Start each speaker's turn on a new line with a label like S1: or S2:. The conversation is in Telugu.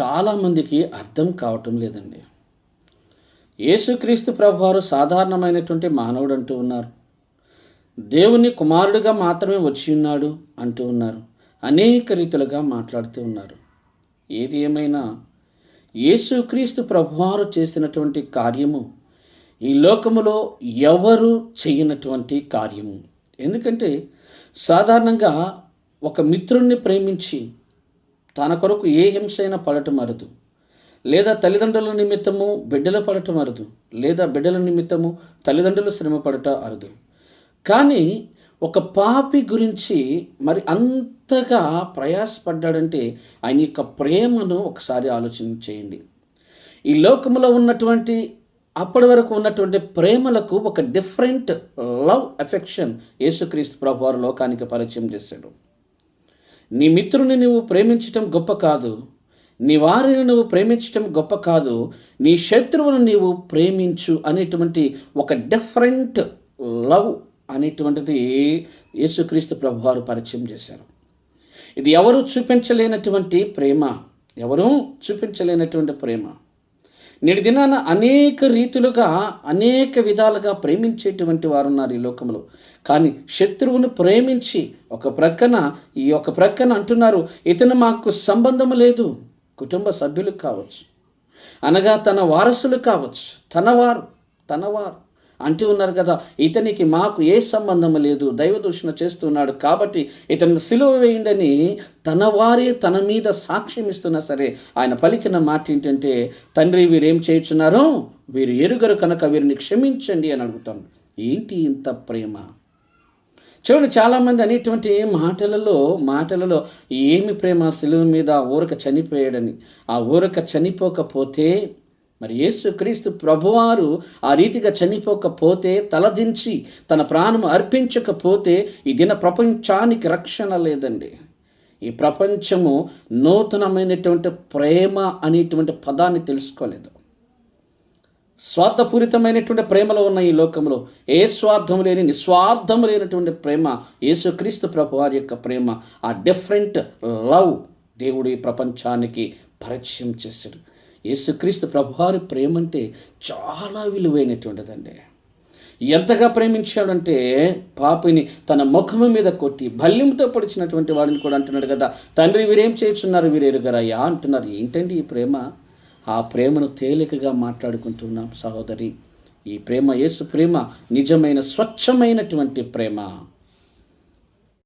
S1: చాలామందికి అర్థం కావటం లేదండి. యేసుక్రీస్తు ప్రభువారు సాధారణమైనటువంటి మానవుడు అంటూ ఉన్నారు. దేవుని కుమారుడిగా మాత్రమే వచ్చి ఉన్నాడు అంటూ ఉన్నారు. అనేక రీతులుగా మాట్లాడుతూ ఉన్నారు. ఏది ఏమైనా యేసుక్రీస్తు ప్రభువారు చేసినటువంటి కార్యము ఈ లోకములో ఎవరు చేయనటువంటి కార్యము. ఎందుకంటే సాధారణంగా ఒక మిత్రుణ్ణి ప్రేమించి తన కొరకు ఏ హింస అయినా పడటం అరదు. లేదా తల్లిదండ్రుల నిమిత్తము బిడ్డలు పడటం అరదు. లేదా బిడ్డల నిమిత్తము తల్లిదండ్రులు శ్రమ పడట అరదు. కానీ ఒక పాపి గురించి మరి అంతగా ప్రయాసపడ్డాడంటే ఆయన యొక్క ప్రేమను ఒకసారి ఆలోచన చేయండి. ఈ లోకంలో ఉన్నటువంటి అప్పటి వరకు ఉన్నటువంటి ప్రేమలకు ఒక డిఫరెంట్ లవ్ ఎఫెక్షన్ యేసుక్రీస్తు ప్రభు వారు లోకానికి పరిచయం చేశాడు. నీ మిత్రుని నువ్వు ప్రేమించటం గొప్ప కాదు. నీ వారిని నువ్వు ప్రేమించటం గొప్ప కాదు. నీ శత్రువును నీవు ప్రేమించు అనేటువంటి ఒక డిఫరెంట్ లవ్ అనేటువంటిది యేసుక్రీస్తు ప్రభు వారు పరిచయం చేశారు. ఇది ఎవరు చూపించలేనటువంటి ప్రేమ? ఎవరూ చూపించలేనటువంటి ప్రేమ? నేటి దినాన అనేక రీతులుగా అనేక విధాలుగా ప్రేమించేటువంటి వారు ఉన్నారు ఈ లోకంలో. కానీ శత్రువును ప్రేమించి ఒక ప్రక్కన ఈ ఒక ప్రక్కన అంటున్నారు ఇతను మాకు సంబంధం లేదు. కుటుంబ సభ్యులు కావచ్చు. అనగా తన వారసులు కావచ్చు. తనవారు తనవారు అంటూ ఉన్నారు కదా ఇతనికి మాకు ఏ సంబంధం లేదు దైవ దూషణ చేస్తున్నాడు కాబట్టి ఇతను సిలువ వేయండని తన వారే తన మీద సాక్ష్యం ఇస్తున్నా సరే ఆయన పలికిన మాట ఏంటంటే తండ్రి వీరేం చేయుచున్నారో వీరు ఎరుగరు కనుక వీరిని క్షమించండి అని అడుగుతాను. ఏంటి ఇంత ప్రేమ? చూడండి చాలామంది అనేటువంటి మాటలలో మాటలలో ఏమి ప్రేమ? సిలువ మీద ఊరక చనిపోయాడని. ఆ ఊరక చనిపోకపోతే మరి యేసుక్రీస్తు ప్రభువారు ఆ రీతిగా చనిపోకపోతే తలదించి తన ప్రాణం అర్పించకపోతే ఈ దిన ప్రపంచానికి రక్షణ లేదండి. ఈ ప్రపంచము నూతనమైనటువంటి ప్రేమ అనేటువంటి పదాన్ని తెలుసుకోలేదు. స్వార్థపూరితమైనటువంటి ప్రేమలో ఉన్న ఈ లోకంలో ఏ స్వార్థం లేని నిస్వార్థం లేనటువంటి ప్రేమ యేసుక్రీస్తు ప్రభు వారి యొక్క ప్రేమ ఆ డిఫరెంట్ లవ్ దేవుడు ఈ ప్రపంచానికి పరిచయం చేశాడు. యేసుక్రీస్తు ప్రభువారి ప్రేమ అంటే చాలా విలువైనటువంటిదండి. ఎంతగా ప్రేమించాడంటే పాపిని తన ముఖము మీద కొట్టి భల్యంతో పొడిచినటువంటి వాడిని కూడా అంటున్నాడు కదా. తండ్రి వీరేం చేస్తున్నారు? వీరేరుగరయ్యా అంటున్నారు. ఏంటండి ఈ ప్రేమ? ఆ ప్రేమను తేలికగా మాట్లాడుకుంటున్నాం సహోదరి. ఈ ప్రేమ యేసు ప్రేమ నిజమైన స్వచ్ఛమైనటువంటి ప్రేమ.